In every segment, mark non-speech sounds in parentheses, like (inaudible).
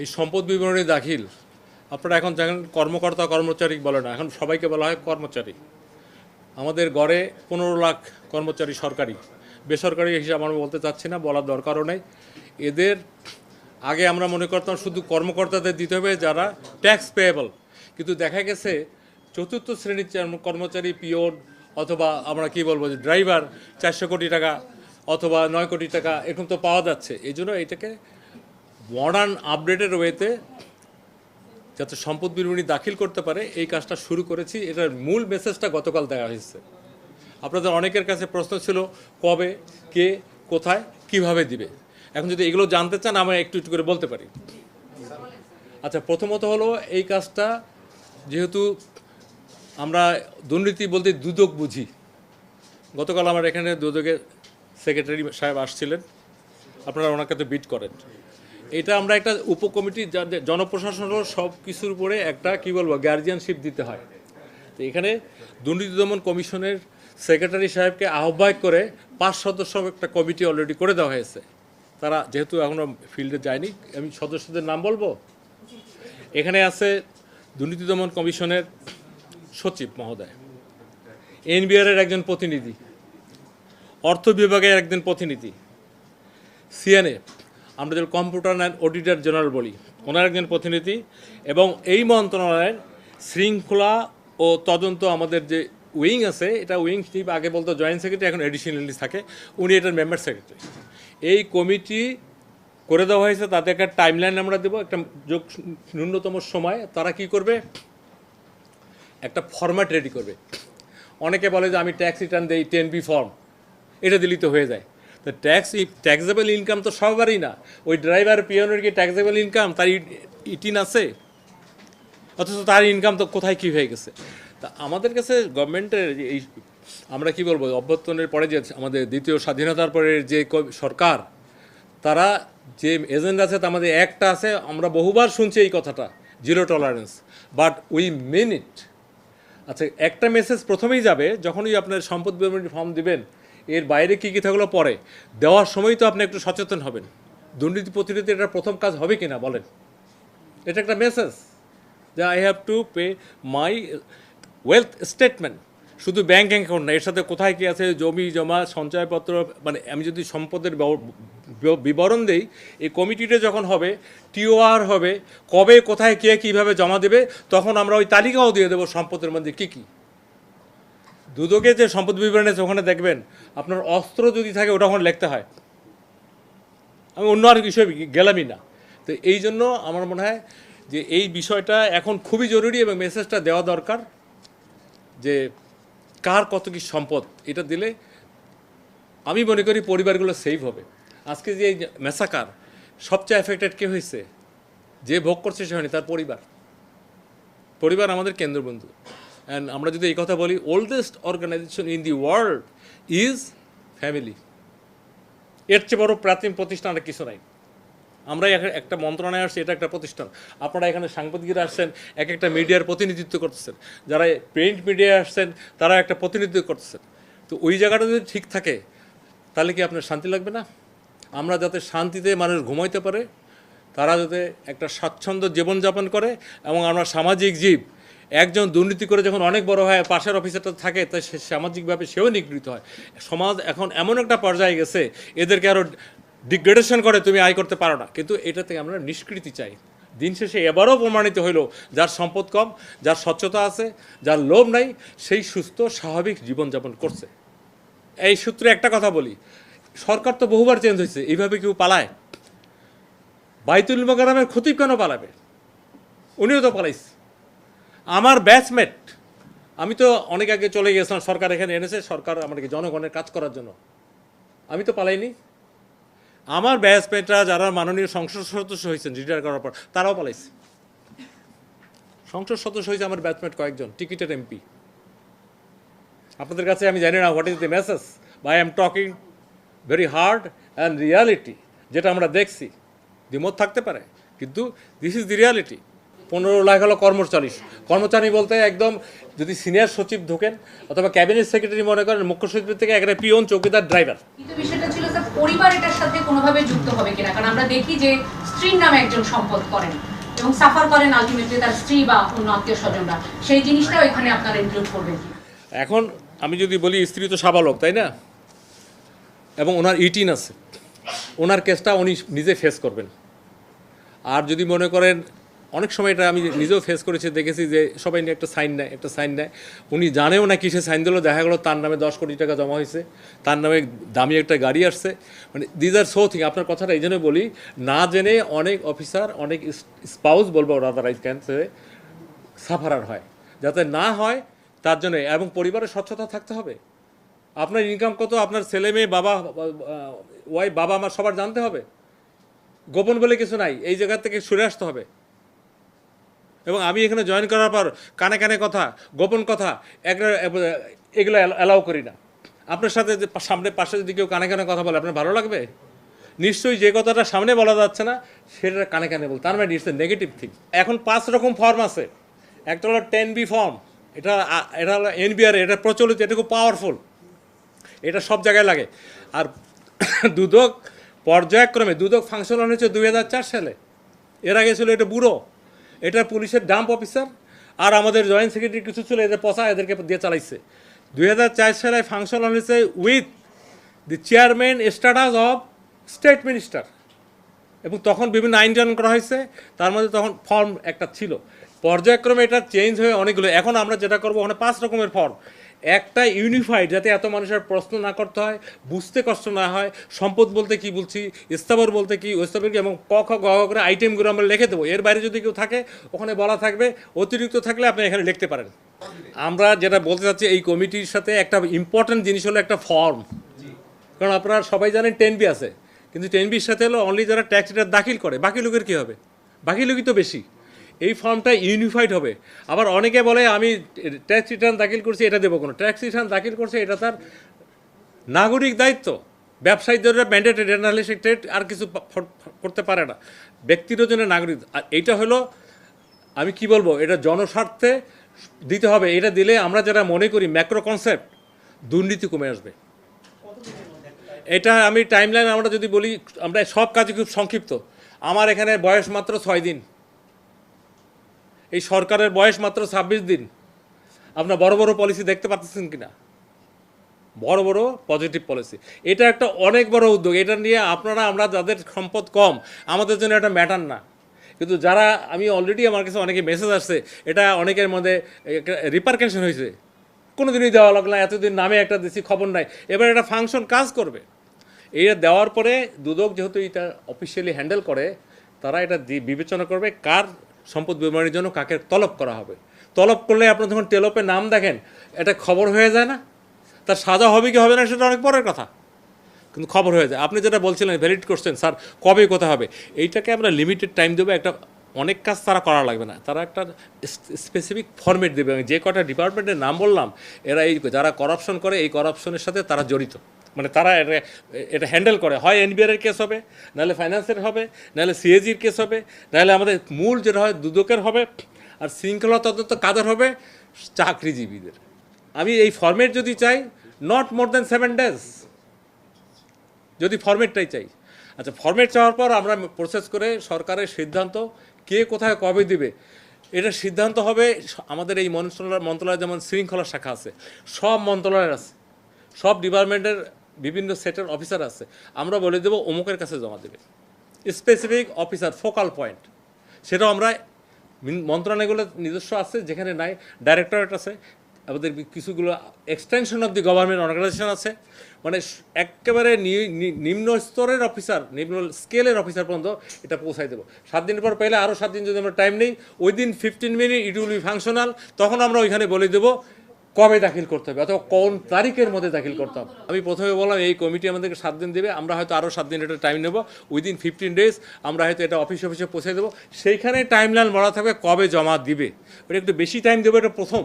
এই সম্পদ বিবরণী দাখিল। আপনারা এখন দেখেন, কর্মকর্তা, কর্মচারী বলে না, এখন সবাইকে বলা হয় কর্মচারী। আমাদের গড়ে পনেরো লাখ কর্মচারী সরকারি। বেসরকারি হিসাবে আমরা বলতে চাচ্ছি না, বলার দরকারও নেই। এদের আগে আমরা মনে করতাম শুধু কর্মকর্তাদের দিতে হবে, যারা ট্যাক্স পেয়েবল কিন্তু দেখা গেছে, চতুর্থ শ্রেণির চার- কর্মচারী, পিওন, অথবা আমরা কি বলব যে ড্রাইভার চারশো কোটি টাকা অথবা নয় কোটি টাকা, এরকম তো পাওয়া যাচ্ছে। এই জন্য এটাকে মডার্ন আপডেটের ওয়েতে যাতে সম্পদ বিবরণী দাখিল করতে পারে, এই কাজটা শুরু করেছি। এটার মূল মেসেজটা গতকাল দেওয়া হয়েছে। আপনাদের অনেকের কাছে প্রশ্ন ছিল, কবে, কে, কোথায়, কীভাবে দিবে? এখন যদি এগুলো জানতে চান, আমি একটু একটু করে বলতে পারি। আচ্ছা প্রথমত হলো, এই কাজটা যেহেতু আমরা দুর্নীতি বলতে দুদক বুঝি। গতকাল আমার এখানে দুদকের সেক্রেটারি সাহেব আসছিলেন। আপনারা ওনাকে তো বিট করেন। এটা আমরা একটা উপকমিটি জনপ্রশাসন সব কিছুর উপরে একটা, কি বলব গার্জিয়ানশিপ দিতে হয়। তো এখানে দুর্নীতি দমন কমিশনের সেক্রেটারি সাহেবকে আহ্বায়ক করে পাঁচ সদস্য একটা কমিটি অলরেডি করে দেওয়া হয়েছে। তারা যেহেতু এখনও ফিল্ডে যায়নি, আমি সদস্যদের নাম বলব? এখানে আছে দুর্নীতি দমন কমিশনের সচিব মহোদয়। এনবিআর এর একজন প্রতিনিধি। অর্থ বিভাগের একজন প্রতিনিধি। সিএনএ আমরা যেন কম্পিউটার অ্যান্ড অডিটর জেনারেল বলি, ওনার একজন প্রতিনিধি এবং এই মন্ত্রণালয়ের শৃঙ্খলা ও তদন্ত আমাদের যে উইং আছে, এটা উইং চিফ আগে বলতো জয়েন্ট সেক্রেটারি এখন এডিশনালি থাকে, উনি এটার মেম্বার সেক্রেটারি এই কমিটি করে দেওয়া হয়েছে তাদের একটা টাইমলাইন আমরা দেবো, একটা যোগ ন্যূনতম সময়, তারা কি করবে? একটা ফরম্যাট রেডি করবে। অনেকে বলে যে আমি ট্যাক্স রিটার্ন দেই টেন বি ফর্ম এটা দিলেই তো হয়ে যায়। তো ট্যাক্স ট্যাক্সেবল ইনকাম তো সবারই না। ওই ড্রাইভার পিয়নের কি ট্যাক্সেবল ইনকাম তার ইটিন আছে। অথচ তার ইনকাম তো কোথায় কী হয়ে গেছে? তা আমাদের কাছে গভর্নমেন্টের এই, আমরা কি বলব, অভ্যর্থনের পরে যে আমাদের দ্বিতীয় স্বাধীনতার পরে যে সরকার, তারা যে এজেন্ডা আছে, তার মধ্যে একটা আছে, আমরা বহুবার শুনছি এই কথাটা zero tolerance but we mean it আচ্ছা একটা মেসেজ প্রথমেই যাবে, যখনই আপনার সম্পদ বিবরণী ফর্ম দিবেন এর বাইরে কী কী থাকল পরে। দেওয়ার সময় তো আপনি একটু সচেতন হবেন। দুর্নীতি প্রতিরোধে এটা প্রথম কাজ হবে কি না বলেন। এটা একটা মেসেজ যে I have to pay my wealth statement শুধু ব্যাঙ্ক অ্যাকাউন্ট না, এর সাথে কোথায় কী আছে, জমি, জমা, সঞ্চয়পত্র মানে আমি যদি সম্পদের বিবরণ দেই, এই কমিটিটা যখন হবে, টিওআর হবে, কবে, কোথায়, কে, কীভাবে জমা দেবে, তখন আমরা ওই তালিকাও দিয়ে দেবো সম্পদের মধ্যে কী কী। দুদকে যে সম্পদ বিবরণ আছে ওখানে দেখবেন, আপনার অস্ত্র যদি থাকে ওটা ওখানে লিখতে হয়। আমি অন্য আর বিষয়ে গেলামই না। তো এই জন্য আমার মনে হয় যে এই বিষয়টা এখন খুবই জরুরি এবং মেসেজটা দেওয়া দরকার যে কার কত কি সম্পদ, এটা দিলে আমি মনে করি পরিবারগুলো সেভ হবে। আজকে যে মেসাকার সবচেয়ে এফেক্টেড কে হয়েছে? যে ভোগ করছে সে হয়নি, তার পরিবার। পরিবার আমাদের কেন্দ্রবন্ধু অ্যান্ড আমরা যদি এই কথা বলি oldest organisation in the world is family এর চেয়ে বড় প্রাচীন প্রতিষ্ঠান আর কিছু নাই। আমরা এখানে একটা মন্ত্রণালয় আসছি, এটা একটা প্রতিষ্ঠান। আপনারা এখানে সাংবাদিকরা আসছেন, এক একটা মিডিয়ার প্রতিনিধিত্ব করতেছেন। যারা প্রিন্ট মিডিয়ায় আসছেন তারা একটা প্রতিনিধিত্ব করতেছেন। তো ওই জায়গাটা যদি ঠিক থাকে, তাহলে কি আপনার শান্তি লাগবে না? আমরা যাতে শান্তিতে মানুষ ঘুমাইতে পারে, তারা যাতে একটা স্বাচ্ছন্দ্য জীবনযাপন করে, এবং আমরা সামাজিক জীব একজন দুর্নীতি করে যখন অনেক বড় হয়, পাশের অফিসারটা থাকে তাই সে সামাজিকভাবে সেও নিগৃহীত হয়। সমাজ এখন এমন একটা পর্যায়ে গেছে, এদেরকে আরও ডিগ্রেডেশন করে, তুমি আয় করতে পারো না। কিন্তু এটা থেকে আমরা নিষ্কৃতি চাই। দিন শেষে এবারও প্রমাণিত হইল, যার সম্পদ কম, যার স্বচ্ছতা আছে, যার লোভ নাই, সেই সুস্থ, স্বাভাবিক জীবনযাপন করছে। এই সূত্রে একটা কথা বলি, সরকার তো বহুবার চেঞ্জ হয়েছে, এইভাবে কেউ পালায়। বাইতুল মোকারামের খতিব কেন পালাবে? উনিও তো পালাইছে। আমার ব্যাচমেট আমি তো অনেক আগে চলে গেছিলাম সরকার এখানে এনেছে, সরকার আমাকে জনগণের কাজ করার জন্য। আমি তো পালাইনি। আমার ব্যাচমেটরা যারা মাননীয় সংসদ সদস্য হয়েছেন রিটায়ার করার পর, তারাও পালাইছে। সংসদ সদস্য হয়েছে আমার ব্যাচমেট কয়েকজন টিকিটের এমপি আপনাদের কাছে আমি জানি না what is the message by I'm talking very hard and reality যেটা আমরা দেখছি। দ্বিমত থাকতে পারে, কিন্তু দিস ইজ দি রিয়ালিটি পনেরো লাখ হলো কর্মচারী। কর্মচারী বলতে একদম যদি সিনিয়র সচিব ঢোকেন অথবা ক্যাবিনেট সেক্রেটারি মনে করেন মুখ্য সচিব থেকে একটা পিওন চৌকিদার ড্রাইভার কিন্তু বিষয়টা ছিল স্যার পরিবার এটার সাথে কোনোভাবে যুক্ত হবে কিনা কারণ আমরা দেখি যে স্ত্রীর নামে একজন সম্পদ করেন এবং সাফার করেন আলটিমেটলি তার স্ত্রী বা অন্য আত্মীয় স্বজনরা। সেই জিনিসটাও এখানে আপনারা ইনক্লুড করবেন এখন আমি যদি বলি স্ত্রী তো সাবালক তাই না? এবং ওনার ইটিন আছে। ওনার কেসটা উনি নিজে ফেস করবেন। আর যদি মনে করেন অনেক সময় এটা আমি নিজেও ফেস করেছি, দেখেছি যে সবাই নিয়ে একটা সাইন নেয়, একটা সাইন নেয়। উনি জানেও না কিসে সাইন দিল, দেখা গেলো তার নামে দশ কোটি টাকা জমা হয়েছে, তার নামে দামি একটা গাড়ি আসছে। মানে দিজ আর সো থিং আপনার কথাটা এই জন্য বলি, না জেনে অনেক অফিসার অনেক স্পাউস বলব rather I can say sufferer হয়। যাতে না হয়, তার জন্য এবং পরিবারের স্বচ্ছতা থাকতে হবে। আপনার ইনকাম কত, আপনার ছেলে মেয়ে, বাবা ওয়াইফ বাবা, মা সবার জানতে হবে। গোপন বলে কিছু নাই, এই জায়গা থেকে সরে আসতে হবে। এবং আমি এখানে জয়েন করার পর কানে কানে কথা, গোপন কথা, এগুলো অ্যালাউ করি না। আপনার সাথে সামনে পাশে যদি কেউ কানে কানে কথা বলে, আপনার ভালো লাগবে? নিশ্চয়ই যে কথাটা সামনে বলা যাচ্ছে না, সেটা কানে কানে বল তার মানে এ নেগেটিভ থিং এখন পাঁচ রকম ফর্ম আছে। একটা হলো টেন বি ফর্ম এটা এটা হলো এনবিআর এটা প্রচলিত, এটা খুব পাওয়ারফুল এটা সব জায়গায় লাগে। আর (coughs) দুদক পর্যায়ক্রমে দুদক ফাংশন হয়েছে দুই হাজার চার সালে। এর আগে ছিল এটা বুড়ো। এটা পুলিশের ডাম্প অফিসার আর আমাদের জয়েন্ট সেক্রেটারি কিছু ছিল, এদের পচা এদেরকে দিয়ে চালাইছে। দুই হাজার চার সালে ফাংশন হয়েছে with the chairman status of state minister এবং তখন বিভিন্ন আইন জয়ন করা হয়েছে, তার মধ্যে তখন ফর্ম একটা ছিল। পর্যায়ক্রমে এটা চেঞ্জ হয়ে অনেকগুলো, এখন আমরা যেটা করব, ওখানে পাঁচ রকমের ফর্ম একটা ইউনিফাইড যাতে এত মানুষের প্রশ্ন না করতে হয়, বুঝতে কষ্ট না হয়, সম্পদ বলতে কি বলছি, স্থাবর বলতে কি স্থাবর কি এবং ক খ গ করে আইটেমগুলো আমরা লিখে দেবো। এর বাইরে যদি কেউ থাকে, ওখানে বলা থাকবে, অতিরিক্ত থাকলে আপনি এখানে লিখতে পারেন। আমরা যেটা বলতে চাচ্ছি, এই কমিটির সাথে একটা ইম্পর্ট্যান্ট জিনিস হলো একটা ফর্ম কারণ আপনারা সবাই জানেন টেন বি আছে। কিন্তু টেন বির সাথে হলো অনলি যারা ট্যাক্স রিটার্ন দাখিল করে, বাকি লোকের কী হবে? বাকি লোকই তো বেশি। এই ফর্মটা ইউনিফাইড হবে। আবার অনেকে বলে, আমি ট্যাক্স রিটার্ন দাখিল করছি, এটা দেবো কোনো। ট্যাক্স রিটার্ন দাখিল করছে, এটা তার নাগরিক দায়িত্ব। ব্যবসায়ীদের ম্যান্ডেটেড ট্রেড আর কিছু করতে পারে না। ব্যক্তিরও জন্য নাগরিক। আর এইটা হলো, আমি কি বলব, এটা জনস্বার্থে দিতে হবে। এটা দিলে আমরা যারা মনে করি ম্যাক্রো কনসেপ্ট দুর্নীতি কমে আসবে। এটা আমি টাইমলাইন আমরা যদি বলি, আমরা সব কাজে খুব সংক্ষিপ্ত। আমার এখানে বয়স মাত্র ছয় দিন। এই সরকারের বয়স মাত্র ছাব্বিশ দিন। আপনার বড় বড় পলিসি দেখতে পাচ্ছেন কিনা? বড় বড় পজিটিভ পলিসি এটা একটা অনেক বড় উদ্যোগ। এটা নিয়ে আপনারা, আমরা যাদের সম্পদ কম, আমাদের জন্য এটা ম্যাটার না। কিন্তু যারা, আমি অলরেডি আমার কাছে অনেকে মেসেজ আসছে, এটা অনেকের মধ্যে রিপারকেশন হয়েছে। কোনো দিনই দেওয়া লাগল না, এতদিন নামে একটা দিছি, খবর নাই। এবার এটা ফাংশন কাজ করবে। এইটা দেওয়ার পরে দুদক যেহেতু এটা অফিসিয়ালি হ্যান্ডেল করে, তারা এটা বিবেচনা করবে কার সম্পদ বিবরণের জন্য কাকে তলব করা হবে? তলব করলে আপনার যখন টেলপে নাম দেখেন, এটা খবর হয়ে যায় না? তার সাজা হবে কি হবে না, সেটা অনেক পরের কথা। কিন্তু খবর হয়ে যায়। আপনি যেটা বলছিলেন ভ্যালিড করছেন স্যার, কবে কোথায় হবে? এইটাকে আমরা লিমিটেড টাইম দেবো, একটা অনেক কাজ তারা করা লাগবে না। তারা একটা স্পেসিফিক ফর্মেট দেবে। যে কটা ডিপার্টমেন্টের নাম বললাম, এরা এই, যারা করাপশন করে, এই করাপশনের সাথে তারা জড়িত। মানে তারা এটা হ্যান্ডেল করে। হয় এনবিআর এর কেস হবে, নাহলে ফাইন্যান্সের হবে, নাহলে সিএজির কেস হবে, নাহলে আমাদের মূল যেটা হয় দুদকের হবে, আর শৃঙ্খলা তদন্ত কাদের হবে? চাকরিজীবীদের। আমি এই ফর্মেট যদি চাই not more than seven days যদি ফরম্যাটটাই চাই। আচ্ছা ফরম্যাট চাওয়ার পর আমরা প্রসেস করে সরকারের সিদ্ধান্ত, কে কোথায় কবে দিবে? এটা সিদ্ধান্ত হবে আমাদের এই মন্ত্রণালয় মন্ত্রণালয় যেমন শৃঙ্খলা শাখা আছে, সব মন্ত্রণালয়ের আছে। সব ডিপার্টমেন্টের বিভিন্ন সেটের অফিসার আছে, আমরা বলে দেবো অমুকের কাছে জমা দেবে। স্পেসিফিক অফিসার ফোকাল পয়েন্ট সেটাও আমরা মন্ত্রণালয়গুলো নিজস্ব আছে, যেখানে নাই ডাইরেক্টরেট আছে, আমাদের কিছুগুলো extension of the government organisation আছে। মানে একেবারে নিম্ন স্তরের অফিসার নিম্ন স্কেলের অফিসার পর্যন্ত এটা পৌঁছাই দেবো। সাত দিন পর পেলে আরও সাত দিন যদি আমরা টাইম নেই ওই দিন fifteen minute it will be functional তখন আমরা ওইখানে বলে দেবো কবে দাখিল করতে হবে? অথবা কোন তারিখের মধ্যে দাখিল করতে হবে? আমি প্রথমে বললাম, এই কমিটি আমাদেরকে সাত দিন দেবে, আমরা হয়তো আরও সাত দিন এটা টাইম নেব। উইদিন ফিফটিন ডেজ আমরা হয়তো এটা অফিস অফিসে পৌঁছে দেবো। সেইখানে টাইম লাইন বলা থাকবে কবে জমা দিবে। ওটা একটু বেশি টাইম দেবো, এটা প্রথম।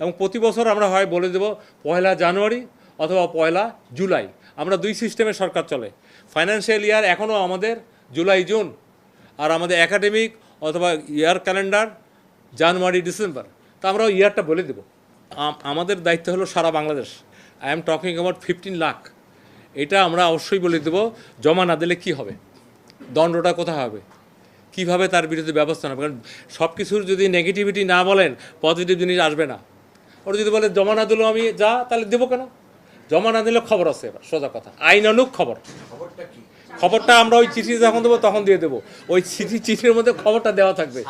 এবং প্রতি বছর আমরা হয় বলে দেব, পয়লা জানুয়ারি অথবা পয়লা জুলাই। আমরা দুই সিস্টেমে সরকার চলে। ফাইন্যান্সিয়াল ইয়ার এখনও আমাদের জুলাই, জুন। আর আমাদের একাডেমিক অথবা ইয়ার ক্যালেন্ডার জানুয়ারি, ডিসেম্বর। তা আমরা ইয়ারটা বলে দেব। আমাদের দায়িত্ব হলো সারা Bangladesh. I am talking about fifteen lakh এটা আমরা অবশ্যই বলে দেব, জমা না দিলে কি হবে? দণ্ডটা কোথায় হবে? কীভাবে তার বিরুদ্ধে ব্যবস্থা নেবে? কারণ সব কিছুর যদি নেগেটিভিটি না বলেন পজিটিভ জিনিস আসবে না। ওরা যদি বলে, জমা না দিলেও আমি যা, তাহলে দেবো কেন? জমা না দিলে খবর আছে এবার, সোজা কথা। আইনানুক খবর। খবরটা আমরা ওই চিঠি যখন দেবো তখন দিয়ে দেবো। ওই চিঠি চিঠির মধ্যে খবরটা দেওয়া থাকবে।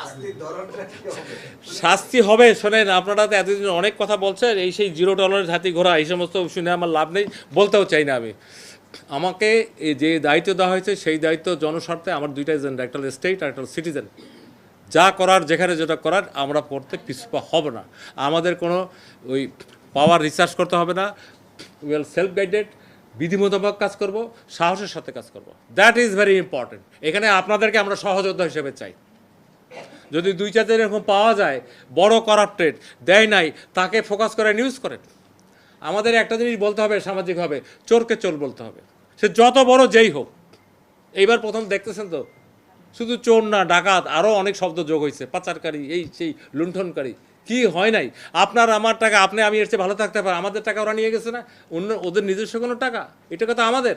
শাস্তি হবে শোনেন আপনারা তো এতদিন অনেক কথা বলছেন এই সেই জিরো ডলারের হাতি ঘোরা এই সমস্ত শুনে আমার লাভ নেই বলতেও চাই না আমি। আমাকে যে দায়িত্ব দেওয়া হয়েছে সেই দায়িত্ব জনস্বার্থে আমার দুইটা এজেন্ডা একটা স্টেট আর একটা সিটিজেন যা করার যেখানে যেটা করার আমরা পড়তে পিছপা হব না। আমাদের কোনো ওই পাওয়ার রিসার্চ করতে হবে না। উইল সেলফ গাইডেড বিধি মোতাবেক কাজ করব, সাহসের সাথে কাজ করব। দ্যাট ইজ ভেরি ইম্পর্টেন্ট এখানে আপনাদেরকে আমরা সহযোদ্ধা হিসেবে চাই। যদি দুই চারটে এরকম পাওয়া যায়, বড় করাপ্টেড দেয় নাই, তাকে ফোকাস করে নিউজ করেন। আমাদের একটা জিনিস বলতে হবে সামাজিকভাবে, চোরকে চোর বলতে হবে। সে যত বড় যেই হোক। এইবার প্রথম দেখতেছেন তো? শুধু চোর না, ডাকাত আরও অনেক শব্দ যোগ হয়েছে পাচারকারী, এই সেই লুণ্ঠনকারী। কি হয় নাই? আপনার, আমার টাকা, আপনি, আমি এর চেয়ে ভালো থাকতে পারি, আমাদের টাকা ওরা নিয়ে গেছে না? অন্য, ওদের নিজস্ব কোনো টাকা? এটা কথা আমাদের।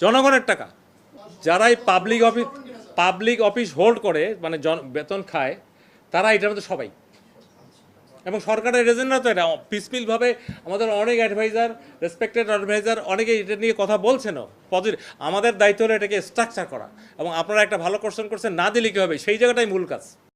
জনগণের টাকা। যারাই public office public office hold করে মানে জন, বেতন খায়, তারা এটার মধ্যে সবাই। এবং সরকারের এজেন্টরা তো এটা পিসমিলভাবে আমাদের অনেক অ্যাডভাইজার রেসপেক্টেড অ্যাডভাইজার অনেকে এটা নিয়ে কথা বলছেনও। পজিটিভ আমাদের দায়িত্ব হলো এটাকে স্ট্রাকচার করা। এবং আপনারা একটা ভালো কোশ্চেন করছেন, না দিলে কী হবে? সেই জায়গাটাই মূল কাজ।